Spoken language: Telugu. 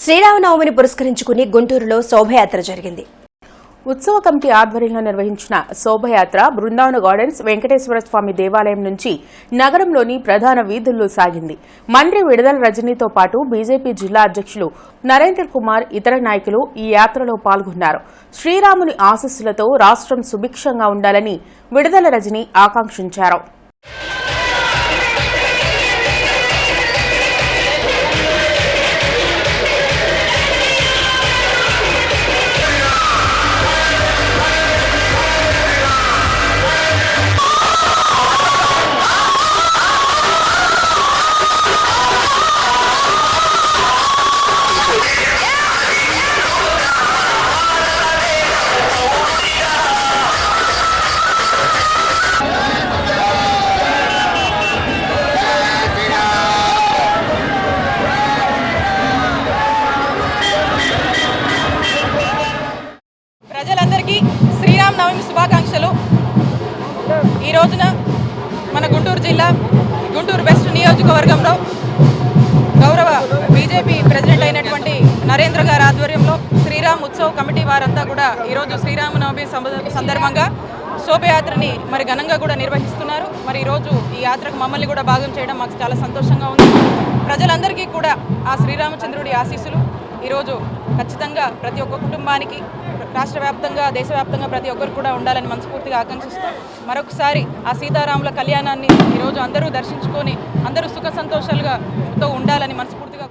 శ్రీరామనవమిని పురస్కరించుకుని గుంటూరులో శోభయాత్ర జరిగింది. ఉత్సవ కమిటీ ఆధ్వర్యంలో నిర్వహించిన శోభయాత్ర బృందావన గార్డెన్స్ వెంకటేశ్వర స్వామి దేవాలయం నుంచి నగరంలోని ప్రధాన వీధుల్లో సాగింది. మంత్రి విడుదల రజనీతో పాటు బీజేపీ జిల్లా అధ్యక్షులు నరేంద్ర కుమార్ ఇతర నాయకులు ఈ యాత్రలో పాల్గొన్నారు. శ్రీరాముని ఆశస్సులతో రాష్ట్రం సుభిక్షంగా ఉండాలని విడుదల రజని ఆకాంక్షించారు. ప్రజలందరికీ శ్రీరామ్ నవమి శుభాకాంక్షలు. ఈ రోజున మన గుంటూరు జిల్లా గుంటూరు వెస్ట్ నియోజకవర్గంలో గౌరవ బీజేపీ ప్రెసిడెంట్ అయినటువంటి నరేంద్ర గారి ఆధ్వర్యంలో శ్రీరామ్ ఉత్సవ్ కమిటీ వారంతా కూడా ఈరోజు శ్రీరామనవమి సంబ- సందర్భంగా శోభయాత్రని మరి ఘనంగా కూడా నిర్వహిస్తున్నారు. మరి ఈరోజు ఈ యాత్రకు మమ్మల్ని కూడా భాగం చేయడం మాకు చాలా సంతోషంగా ఉంది. ప్రజలందరికీ కూడా ఆ శ్రీరామచంద్రుడి ఆశీస్సులు ఈరోజు ఖచ్చితంగా ప్రతి ఒక్క కుటుంబానికి రాష్ట్ర వ్యాప్తంగా దేశవ్యాప్తంగా ప్రతి ఒక్కరు కూడా ఉండాలని మనస్ఫూర్తిగా ఆకాంక్షిస్తూ మరొకసారి ఆ సీతారాముల కళ్యాణాన్ని ఈరోజు అందరూ దర్శించుకొని అందరూ సుఖ సంతోషాలుగా తో ఉండాలని మనస్ఫూర్తిగా